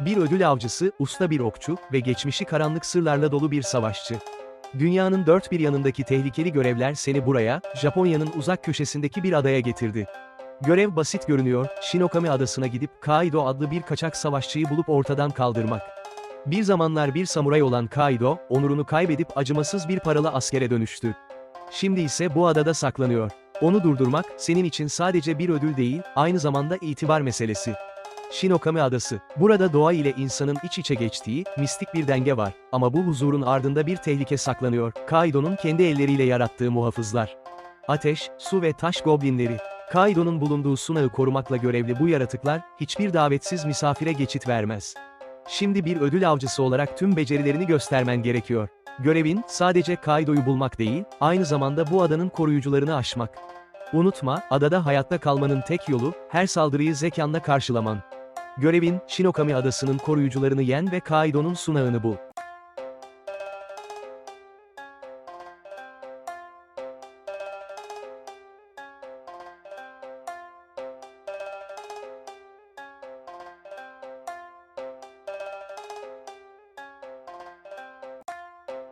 Bir ödül avcısı, usta bir okçu ve geçmişi karanlık sırlarla dolu bir savaşçı. Dünyanın dört bir yanındaki tehlikeli görevler seni buraya, Japonya'nın uzak köşesindeki bir adaya getirdi. Görev basit görünüyor, Shinokami adasına gidip Kaido adlı bir kaçak savaşçıyı bulup ortadan kaldırmak. Bir zamanlar bir samuray olan Kaido, onurunu kaybedip acımasız bir paralı askere dönüştü. Şimdi ise bu adada saklanıyor. Onu durdurmak, senin için sadece bir ödül değil, aynı zamanda itibar meselesi. Shinokami Adası. Burada doğa ile insanın iç içe geçtiği, mistik bir denge var. Ama bu huzurun ardında bir tehlike saklanıyor. Kaido'nun kendi elleriyle yarattığı muhafızlar. Ateş, su ve taş goblinleri. Kaido'nun bulunduğu sunağı korumakla görevli bu yaratıklar, hiçbir davetsiz misafire geçit vermez. Şimdi bir ödül avcısı olarak tüm becerilerini göstermen gerekiyor. Görevin, sadece Kaido'yu bulmak değil, aynı zamanda bu adanın koruyucularını aşmak. Unutma, adada hayatta kalmanın tek yolu, her saldırıyı zekanla karşılaman. Görevin, Shinokami adasının koruyucularını yen ve Kaido'nun sunağını bul.